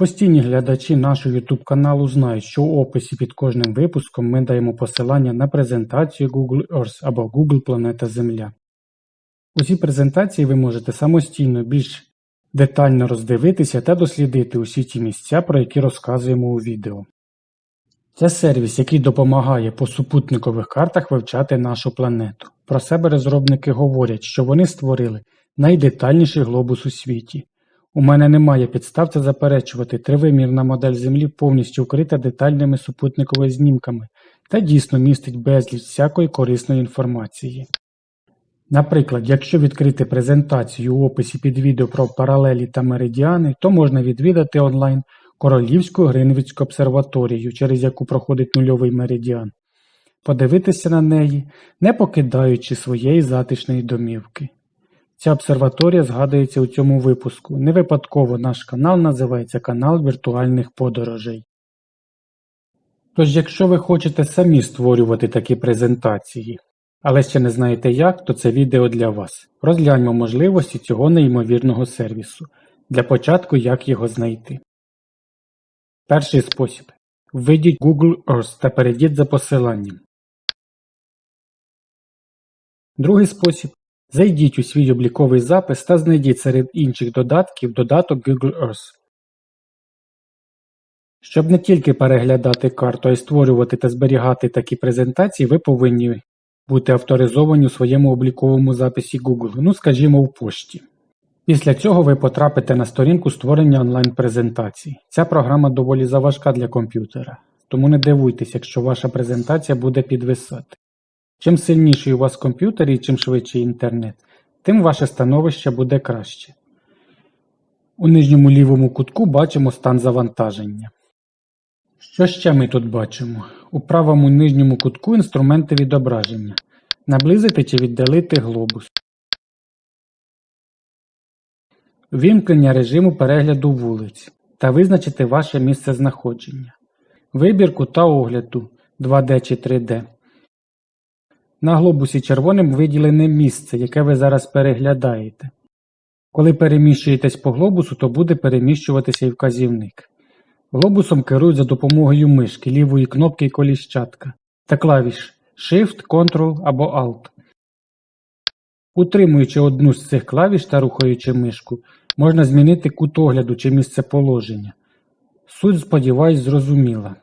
Постійні глядачі нашого YouTube каналу знають, що у описі під кожним випуском ми даємо посилання на презентацію Google Earth або Google Планета Земля. Усі презентації ви можете самостійно більш детально роздивитися та дослідити усі ті місця, про які розказуємо у відео. Це сервіс, який допомагає по супутникових картах вивчати нашу планету. Про себе розробники говорять, що вони створили найдетальніший глобус у світі. У мене немає підстав це заперечувати. Тривимірна модель Землі повністю вкрита детальними супутниковими знімками та дійсно містить безліч всякої корисної інформації. Наприклад, якщо відкрити презентацію у описі під відео про паралелі та меридіани, то можна відвідати онлайн Королівську Гринвічську обсерваторію, через яку проходить нульовий меридіан, подивитися на неї, не покидаючи своєї затишної домівки. Ця обсерваторія згадується у цьому випуску. Не випадково наш канал називається канал віртуальних подорожей. Тож, якщо ви хочете самі створювати такі презентації, але ще не знаєте як, то це відео для вас. Розгляньмо можливості цього неймовірного сервісу. Для початку як його знайти. Перший спосіб. Введіть Google Earth та перейдіть за посиланням. Другий спосіб. Зайдіть у свій обліковий запис та знайдіть серед інших додатків додаток Google Earth. Щоб не тільки переглядати карту, а й створювати та зберігати такі презентації, ви повинні бути авторизовані у своєму обліковому записі Google, ну скажімо, в пошті. Після цього ви потрапите на сторінку створення онлайн-презентацій. Ця програма доволі заважка для комп'ютера, тому не дивуйтесь, якщо ваша презентація буде підвисати. Чим сильніший у вас комп'ютер і чим швидший інтернет, тим ваше становище буде краще. У нижньому лівому кутку бачимо стан завантаження. Що ще ми тут бачимо? У правому нижньому кутку інструменти відображення. Наблизити чи віддалити глобус. Вімкнення режиму перегляду вулиць та визначити ваше місце знаходження. Вибір кута огляду 2D чи 3D. На глобусі червоним виділене місце, яке ви зараз переглядаєте. Коли переміщуєтесь по глобусу, то буде переміщуватися і вказівник. Глобусом керують за допомогою мишки, лівої кнопки і коліщатка та клавіш Shift, Ctrl або Alt. Утримуючи одну з цих клавіш та рухаючи мишку, можна змінити кут огляду чи місце положення. Суть, сподіваюсь, зрозуміла.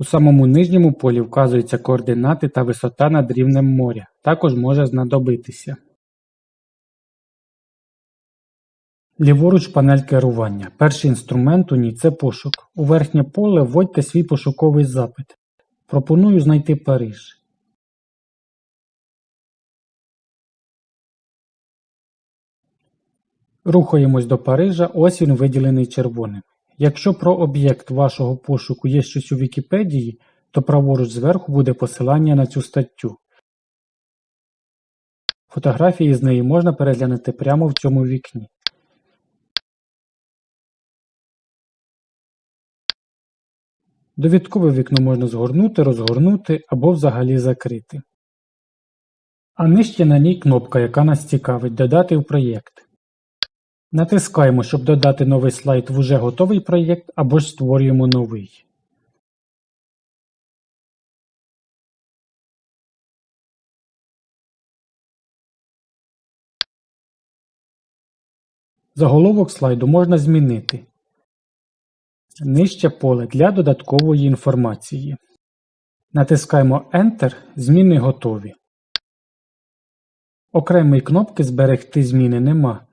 У самому нижньому полі вказуються координати та висота над рівнем моря. Також може знадобитися. Ліворуч панель керування. Перший інструмент у ній це пошук. У верхнє поле вводьте свій пошуковий запит. Пропоную знайти Париж. Рухаємось до Парижа, ось він виділений червоним. Якщо про об'єкт вашого пошуку є щось у Вікіпедії, то праворуч зверху буде посилання на цю статтю. Фотографії з неї можна переглянути прямо в цьому вікні. Довідкове вікно можна згорнути, розгорнути або взагалі закрити. А нижче на ній кнопка, яка нас цікавить Додати в проєкт. Натискаємо, щоб додати новий слайд в уже готовий проєкт або ж створюємо новий. Заголовок слайду можна змінити. Нижче поле для додаткової інформації. Натискаємо Enter, зміни готові. Окремої кнопки Зберегти зміни нема.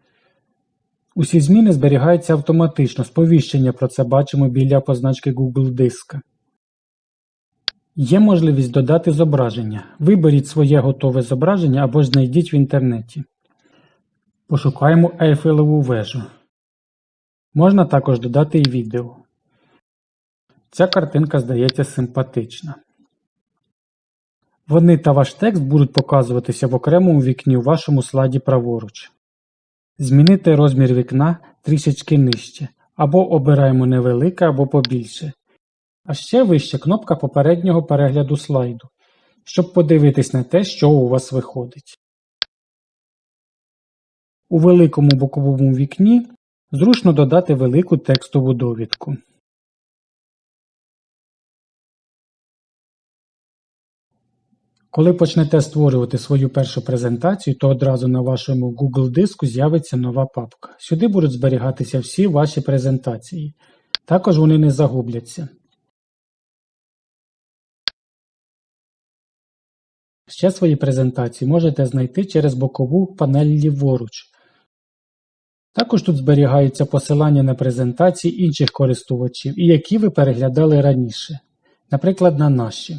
Усі зміни зберігаються автоматично, сповіщення про це бачимо біля позначки Google диска. Є можливість додати зображення. Виберіть своє готове зображення або знайдіть в інтернеті. Пошукаємо Ейфелеву вежу. Можна також додати і відео. Ця картинка здається симпатична. Вони та ваш текст будуть показуватися в окремому вікні у вашому слайді праворуч. Змінити розмір вікна трішечки нижче, або обираємо невелике, або побільше. А ще вище кнопка попереднього перегляду слайду, щоб подивитись на те, що у вас виходить. У великому боковому вікні зручно додати велику текстову довідку. Коли почнете створювати свою першу презентацію, то одразу на вашому Google диску з'явиться нова папка. Сюди будуть зберігатися всі ваші презентації. Також вони не загубляться. Ще свої презентації можете знайти через бокову панель ліворуч. Також тут зберігаються посилання на презентації інших користувачів і які ви переглядали раніше, наприклад, на наші.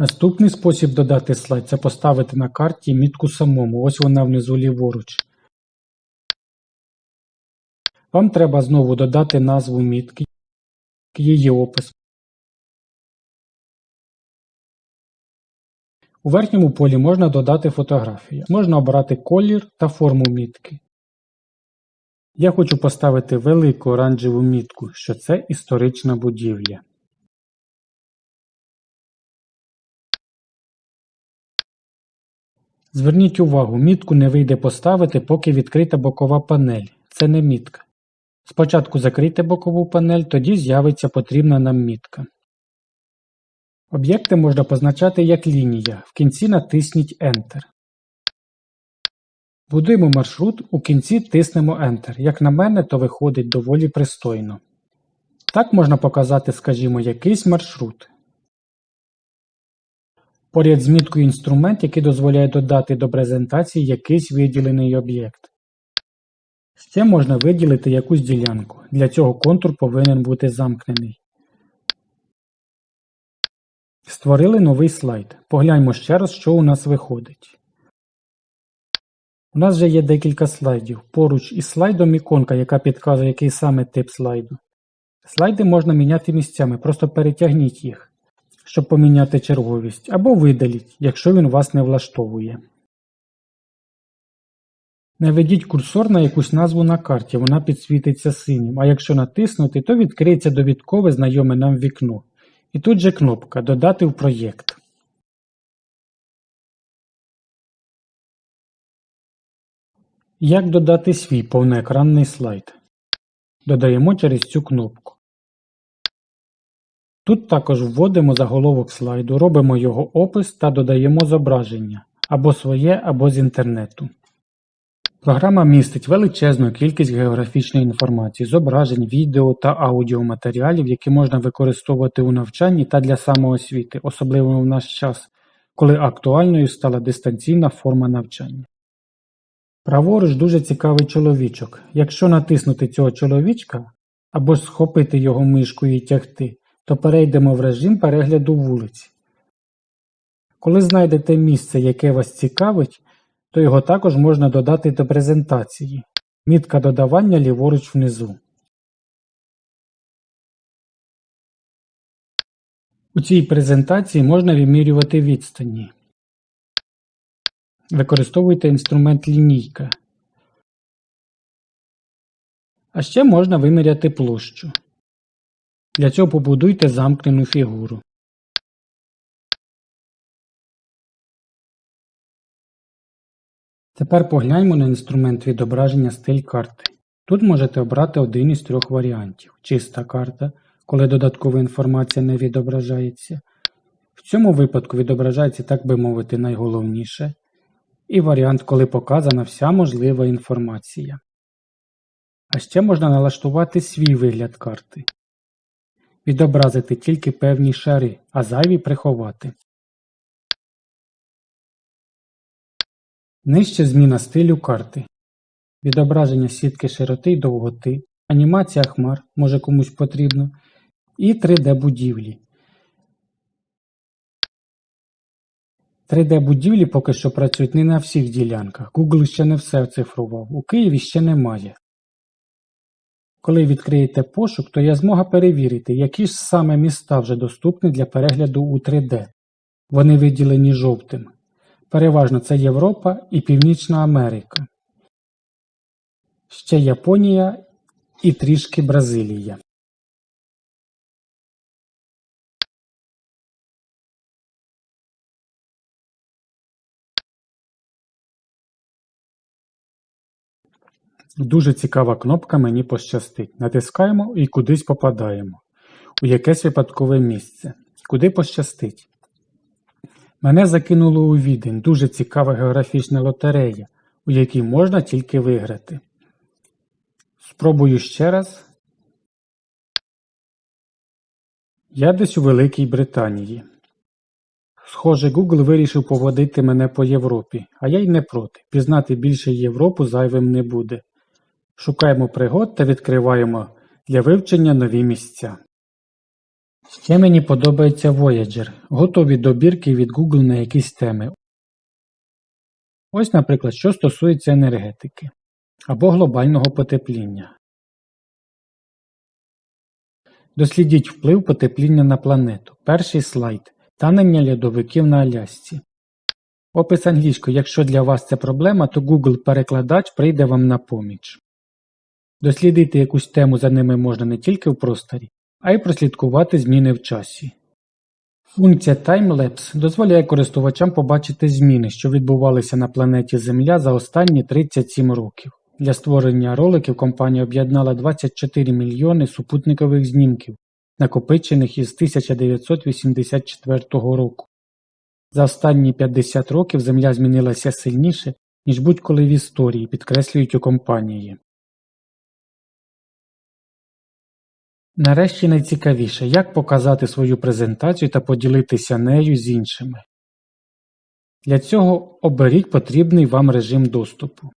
Наступний спосіб додати слайд це поставити на карті мітку самому, ось вона внизу ліворуч. Вам треба знову додати назву мітки, її опис. У верхньому полі можна додати фотографію. Можна обрати колір та форму мітки. Я хочу поставити велику оранжеву мітку, що це історична будівля. Зверніть увагу, мітку не вийде поставити, поки відкрита бокова панель. Це не мітка. Спочатку закрийте бокову панель, тоді з'явиться потрібна нам мітка. Об'єкти можна позначати як лінія, в кінці натисніть Enter. Будуємо маршрут, у кінці тиснемо Enter. Як на мене, то виходить доволі пристойно. Так можна показати, скажімо, якийсь маршрут. Поряд з міткою інструмент, який дозволяє додати до презентації якийсь виділений об'єкт. Ще можна виділити якусь ділянку. Для цього контур повинен бути замкнений. Створили новий слайд. Погляньмо ще раз, що у нас виходить. У нас вже є декілька слайдів. Поруч із слайдом іконка, яка підказує, який саме тип слайду. Слайди можна міняти місцями, просто перетягніть їх, щоб поміняти черговість, або видаліть, якщо він вас не влаштовує. Наведіть курсор на якусь назву на карті, вона підсвітиться синім, а якщо натиснути, то відкриється довідкове знайоме нам вікно. І тут же кнопка Додати в проєкт. Як додати свій повноекранний слайд? Додаємо через цю кнопку. Тут також вводимо заголовок слайду, робимо його опис та додаємо зображення або своє, або з інтернету. Програма містить величезну кількість географічної інформації, зображень, відео та аудіоматеріалів, які можна використовувати у навчанні та для самоосвіти, особливо в наш час, коли актуальною стала дистанційна форма навчання. Праворуч дуже цікавий чоловічок. Якщо натиснути цього чоловічка або схопити його мишкою і тягти, то перейдемо в режим перегляду вулиць. Коли знайдете місце, яке вас цікавить, то його також можна додати до презентації. Мітка додавання ліворуч внизу. У цій презентації можна вимірювати відстані. Використовуйте інструмент лінійка. А ще можна виміряти площу. Для цього побудуйте замкнену фігуру. Тепер погляньмо на інструмент відображення стиль карти. Тут можете обрати один із трьох варіантів: чиста карта, коли додаткова інформація не відображається. В цьому випадку відображається, так би мовити, найголовніше. І варіант, коли показана вся можлива інформація. А ще можна налаштувати свій вигляд карти. Відобразити тільки певні шари, а зайві приховати. Нижче зміна стилю карти. Відображення сітки широти й довготи, анімація хмар, може комусь потрібно, і 3D будівлі. 3D будівлі поки що працюють не на всіх ділянках. Google ще не все оцифрував. У Києві ще немає. Коли відкриєте пошук, то є змога перевірити, які ж саме міста вже доступні для перегляду у 3D. Вони виділені жовтим. Переважно це Європа і Північна Америка, ще Японія і трішки Бразилія. Дуже цікава кнопка Мені пощастить. Натискаємо і кудись попадаємо. У якесь випадкове місце. Куди пощастить. Мене закинуло у Відень. Дуже цікава географічна лотерея, у якій можна тільки виграти. Спробую ще раз. Я десь у Великій Британії. Схоже, Google вирішив поводити мене по Європі, а я й не проти. Пізнати більше Європу зайвим не буде. Шукаємо пригод та відкриваємо для вивчення нові місця. Ще мені подобається Voyager. Готові добірки від Google на якісь теми. Ось, наприклад, що стосується енергетики або глобального потепління. Дослідіть вплив потепління на планету. Перший слайд. Танення льодовиків на Алясці. Опис англійською. Якщо для вас це проблема, то Google-перекладач прийде вам на поміч. Дослідити якусь тему за ними можна не тільки в просторі, а й прослідкувати зміни в часі. Функція Timelapse дозволяє користувачам побачити зміни, що відбувалися на планеті Земля за останні 37 років. Для створення роликів компанія об'єднала 24 мільйони супутникових знімків, накопичених із 1984 року. За останні 50 років Земля змінилася сильніше, ніж будь-коли в історії, підкреслюють у компанії. Нарешті найцікавіше, як показати свою презентацію та поділитися нею з іншими. Для цього оберіть потрібний вам режим доступу.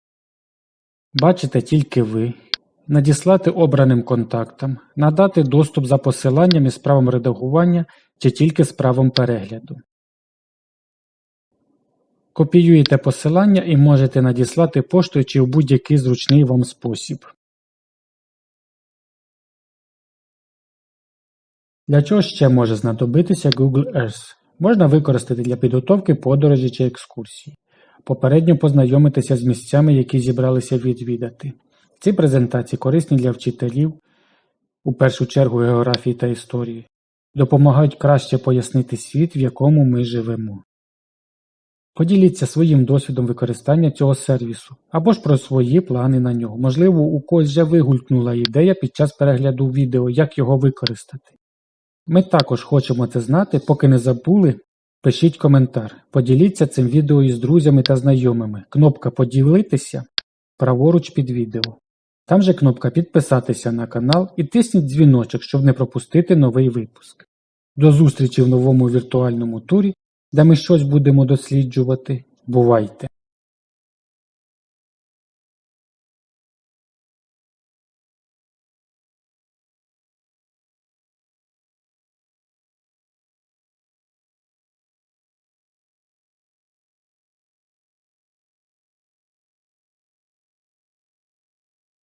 Бачите тільки ви, надіслати обраним контактам, надати доступ за посиланням із правом редагування чи тільки з правом перегляду. Копіюєте посилання і можете надіслати поштою чи в будь-який зручний вам спосіб. Для чого ще може знадобитися Google Earth? Можна використати для підготовки подорожі чи екскурсії, попередньо познайомитися з місцями, які зібралися відвідати. Ці презентації корисні для вчителів, у першу чергу географії та історії, допомагають краще пояснити світ, в якому ми живемо. Поділіться своїм досвідом використання цього сервісу або ж про свої плани на нього. Можливо, у когось вже вигулькнула ідея під час перегляду відео, як його використати. Ми також хочемо це знати, поки не забули. Пишіть коментар, поділіться цим відео із друзями та знайомими. Кнопка Поділитися праворуч під відео. Там же кнопка Підписатися на канал і тисніть дзвіночок, щоб не пропустити новий випуск. До зустрічі в новому віртуальному турі, де ми щось будемо досліджувати. Бувайте!